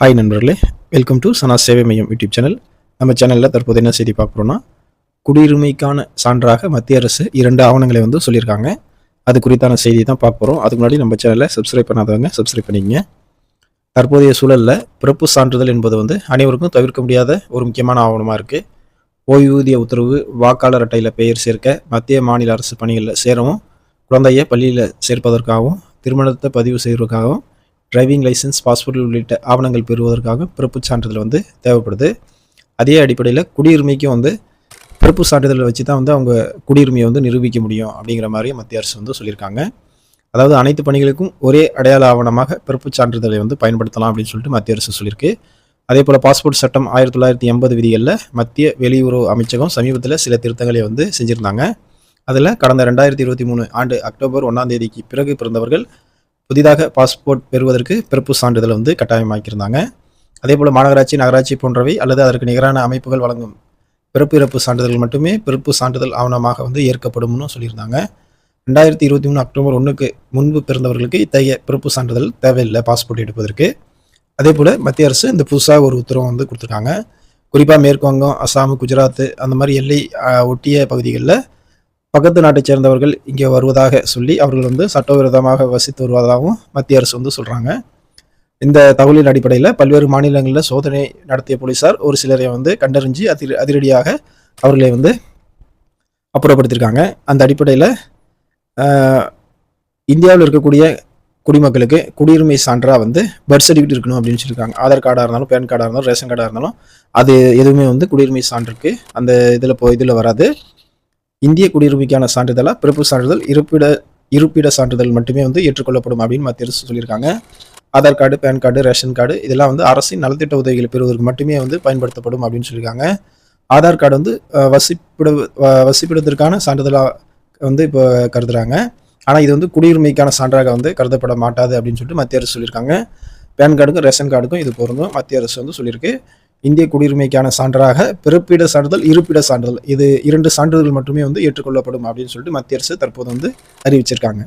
Hi நண்பர்களே welcome to சனா சேவை மையம் யூடியூப் சேனல் நம்ம சேனலில் தற்போது என்ன செய்தி பார்க்குறோன்னா குடியுரிமைக்கான சான்றாக மத்திய அரசு இரண்டு ஆவணங்களை வந்து சொல்லியிருக்காங்க. அது குறித்தான செய்தி தான் பார்க்க போகிறோம் அதுக்கு முன்னாடி நம்ம சேனலை சப்ஸ்கிரைப் பண்ணாதவங்க சப்ஸ்கிரைப் பண்ணிக்கங்க. தற்போதைய சூழலில் பிறப்பு சான்றிதழ் என்பது வந்து அனைவருக்கும் தவிர்க்க முடியாத ஒரு முக்கியமான ஆவணமாக இருக்குது ஓய்வூதிய உத்தரவு வாக்காளர் அட்டையில் பெயர் சேர்க்க மத்திய மாநில அரசு பணிகளில் சேரவும் குழந்தைய பள்ளியில் சேர்ப்பதற்காகவும் திருமணத்தை பதிவு செய்வதற்காகவும் டிரைவிங் லைசன்ஸ் பாஸ்போர்ட் உள்ளிட்ட ஆவணங்கள் பெறுவதற்காக பிறப்புச் சான்றிதழ் வந்து தேவைப்படுது. அதே அடிப்படையில் குடியுரிமைக்கும் வந்து பிறப்பு சான்றிதழ் வச்சு தான் வந்து அவங்க குடியுரிமையை வந்து நிரூபிக்க முடியும் அப்படிங்கிற மாதிரி மத்திய அரசு வந்து சொல்லியிருக்காங்க. அதாவது அனைத்து பணிகளுக்கும் ஒரே அடையாள ஆவணமாக பிறப்புச் சான்றிதழை வந்து பயன்படுத்தலாம் அப்படின்னு சொல்லிட்டு மத்திய அரசு சொல்லியிருக்கு. அதே போல் பாஸ்போர்ட் சட்டம் ஆயிரத்தி தொள்ளாயிரத்தி எண்பது விதிகளில் மத்திய வெளியுறவு அமைச்சகம் சமீபத்தில் சில திருத்தங்களை வந்து செஞ்சுருந்தாங்க. அதில் கடந்த ரெண்டாயிரத்தி இருபத்தி மூணு ஆண்டு அக்டோபர் ஒன்றாம் தேதிக்கு பிறகு பிறந்தவர்கள் புதிதாக பாஸ்போர்ட் பெறுவதற்கு பிறப்பு சான்றிதழ் வந்து கட்டாயமாக்கியிருந்தாங்க. அதே போல் மாநகராட்சி நகராட்சி போன்றவை அல்லது அதற்கு நிகரான அமைப்புகள் வழங்கும் பிறப்பு இறப்பு சான்றிதழ் மட்டுமே பிறப்பு சான்றிதழ் ஆவணமாக வந்து ஏற்கப்படும்னு சொல்லியிருந்தாங்க. ரெண்டாயிரத்தி இருபத்தி மூணு அக்டோபர் ஒன்றுக்கு முன்பு பிறந்தவர்களுக்கு இத்தகைய பிறப்பு சான்றிதழ் தேவையில்லை பாஸ்போர்ட் எடுப்பதற்கு. அதே போல் மத்திய அரசு இந்த புதுசாக ஒரு உத்தரவு வந்து கொடுத்துருக்காங்க. குறிப்பாக மேற்கு வங்கம் அசாம் குஜராத் அந்த மாதிரி எல்லை ஒட்டிய பகுதிகளில் பக்கத்து நாட்டைச் சேர்ந்தவர்கள் இங்கே வருவதாக சொல்லி அவர்கள் வந்து சட்டவிரோதமாக வசித்து வருவதாகவும் மத்திய அரசு வந்து சொல்கிறாங்க இந்த தகவலின் அடிப்படையில் பல்வேறு மாநிலங்களில் சோதனை நடத்திய போலீசார் ஒரு சிலரை வந்து கண்டறிஞ்சு அதிர அதிரடியாக அவர்களை வந்து அப்புறப்படுத்தியிருக்காங்க. அந்த அடிப்படையில் இந்தியாவில் இருக்கக்கூடிய குடிமக்களுக்கு குடியுரிமை சான்றாக வந்து பர்த் சர்டிஃபிகேட் இருக்கணும் அப்படின்னு சொல்லியிருக்காங்க. ஆதார் கார்டாக இருந்தாலும் பேன் கார்டாக இருந்தாலும் ரேஷன் கார்டாக இருந்தாலும் அது எதுவுமே வந்து குடியுரிமை சான்றுக்கு அந்த இதில் போ இதில் வராது. இந்திய குடியுரிமைக்கான சான்றிதழாக பிறப்பு சான்றிதழ் இருப்பிட இருப்பிட சான்றிதழ் மட்டுமே வந்து ஏற்றுக்கொள்ளப்படும் அப்படின்னு மத்திய அரசு சொல்லியிருக்காங்க. Aadhaar card pan card ration card இதெல்லாம் வந்து அரசின் நலத்திட்ட உதவிகளை பெறுவதற்கு மட்டுமே வந்து பயன்படுத்தப்படும் அப்படின்னு சொல்லியிருக்காங்க. ஆதார் கார்டு வந்து வசிப்பிட வசிப்பிடத்திற்கான சான்றிதழாக வந்து இப்போ கருதுறாங்க. ஆனால் இது வந்து குடியுரிமைக்கான சான்றாக வந்து கருதப்பட மாட்டாது அப்படின்னு சொல்லிட்டு மத்திய அரசு சொல்லியிருக்காங்க. பேன் கார்டுக்கும் ரேஷன் கார்டுக்கும் இது பொருந்தும் மத்திய அரசு வந்து சொல்லியிருக்கு. இந்திய குடியுரிமைக்கான சான்றாக பிறப்பிட சான்றிதழ் இருப்பிட சான்றிதழ். இது இரண்டு சான்றிதழ்கள் மட்டுமே வந்து ஏற்றுக்கொள்ளப்படும் அப்படின்னு சொல்லிட்டு மத்திய அரசு தற்போது வந்து அறிவிச்சிருக்காங்க.